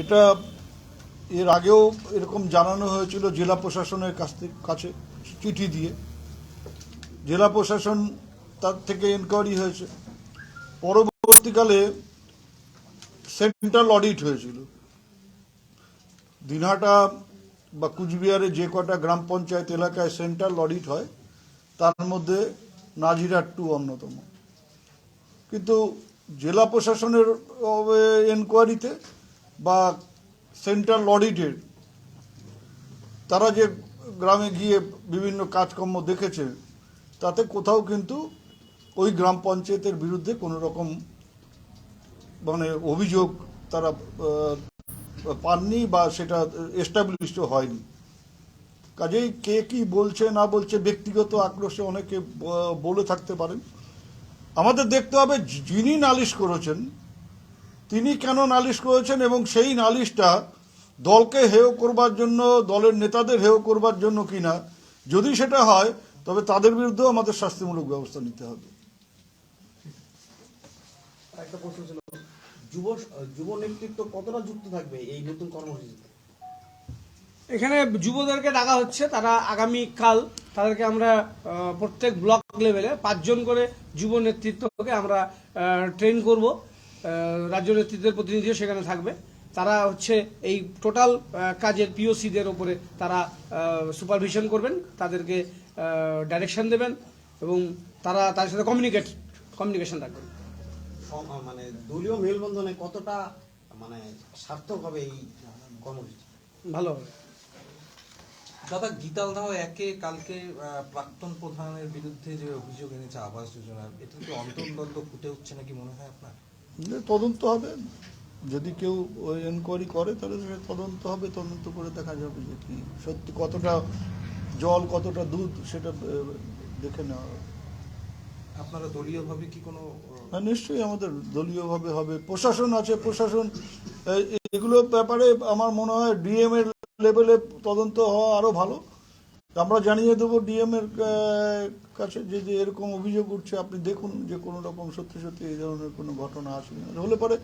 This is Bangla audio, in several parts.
এটা এর আগেও এরকম জানানো হয়েছিল জেলা প্রশাসনের কাছ থেকে কাছে চিঠি দিয়ে। জেলা প্রশাসন তার থেকে এনকোয়ারি হয়েছে। পরবর্তীকালে সেন্ট্রাল অডিট হয়েছিল। দিনহাটা বা কুচবিহারে যে কটা গ্রাম পঞ্চায়েত এলাকায় সেন্ট্রাল অডিট হয়, তার মধ্যে নাজিরাট টু অন্যতম। কিন্তু জেলা প্রশাসনের এনকোয়ারিতে বা সেন্ট্রাল অডিটের তারা যে গ্রামে গিয়ে বিভিন্ন কাজকর্ম দেখেছে, তাতে কোথাও কিন্তু ওই গ্রাম পঞ্চায়েতের বিরুদ্ধে কোনো রকম মানে অভিযোগ তারা পাননি বা সেটা এস্টাবলিশড হয়নি। কাজেই কে কি বলছে না বলছে ব্যক্তিগত আক্রোশে অনেকে বলে থাকতে পারেন। আমাদের দেখতে হবে যিনি নালিশ করেছেন, তিনি কেন নালিশ করেছেন এবং সেই নালিশটা দলকে হেয় করবার জন্য, দলের নেতাদের হেয় করবার জন্য কিনা, যদি সেটা হয়, তবে তাদের বিরুদ্ধেও আমাদের শাস্তিমূলক ব্যবস্থা নিতে হবে। একটা প্রশ্ন ছিল, যুব যুব নেতৃত্ব কতটা যুক্ত থাকবে এই নতুন কর্মসূচিতে? এখানে যুবদেরকে ডাকা হচ্ছে তারা আগামী কাল তাদেরকে আমরা প্রত্যেক ব্লক লেভেলে পাঁচজন করে যুব নেতৃত্বকে আমরা ট্রেন করব। রাজ্য নেতৃত্বের প্রতিনিধিও সেখানে থাকবে। তারা হচ্ছে এই টোটাল কাজের পিওসিদের ওপরে তারা সুপারভিশন করবেন তাদেরকে ডাইরেকশন দেবেন এবং তারা তাদের সাথে কমিউনিকেট কমিউনিকেশন রাখবেন। মানে দলীয় মেলবন্ধনে কতটা মানে সার্থক হবে এই কর্মসূচি? ভালো হবে। দাদা গীতাল দাও একে কালকে প্রাক্তন প্রধানের বিরুদ্ধে যে অভিযোগ এনেছে আবাস যোজনার এটা কি অন্তর্দ্বন্দ্ব ফুটে উঠছে নাকি মনে হয় আপনার? তদন্ত হবে। যদি কেউ এনকোয়ারি করে তাহলে সেটা তদন্ত হবে। তদন্ত করে দেখা যাবে যে কি সত্যি কতটা জল কতটা দুধ সেটা দেখে নেওয়া হবে। আপনারা দলীয়ভাবে কি কোনো হ্যাঁ নিশ্চয়ই আমাদের দলীয়ভাবে হবে। প্রশাসন আছে প্রশাসন এগুলো ব্যাপারে আমার মনে হয় ডিএম এর লেভেলে তদন্ত হওয়া আরও ভালো আমরা জানিয়ে দেবো ডিএম এর কাছে যে যে এরকম অভিযোগ উঠছে, আপনি দেখুন যে কোনো রকম সত্যি সত্যি এই ধরনের কোনো ঘটনা আছে কিনা। হলে পরে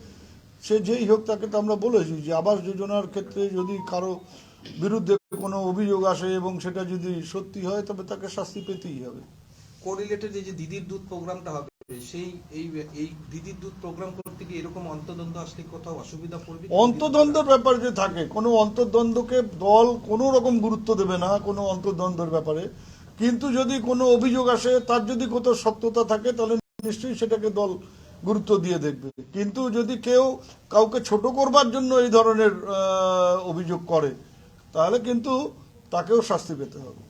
সে যেই হোক তাকে তো আমরা বলেছি যে আবাস যোজনার ক্ষেত্রে যদি কারও বিরুদ্ধে কোনো অভিযোগ আসে এবং সেটা যদি সত্যি হয়, তবে তাকে শাস্তি পেতেই হবে কোরিলেটেড এই যে দিদির দুধ প্রোগ্রামটা হবে সেই, এই এই দিদির দুধ প্রোগ্রাম করতে গিয়ে এরকম অন্তর্দ্বন্দ্ব আসলে কোথাও অসুবিধা পড়বে? কি? অন্তর্দ্বন্দ্বের ব্যাপার যে থাকে, কোনো অন্তর্দ্বন্দ্বকে দল কোনো রকম গুরুত্ব দেবে না কোনো অন্তর্দ্বন্দ্বের ব্যাপারে। কিন্তু যদি কোনো অভিযোগ আসে, তার যদি কোথাও সত্যতা থাকে, তাহলে নিশ্চয়ই সেটাকে দল গুরুত্ব দিয়ে দেখবে। কিন্তু যদি কেউ কাউকে ছোট করবার জন্য এই ধরনের অভিযোগ করে, তাহলে কিন্তু তাকেও শাস্তি পেতে হবে।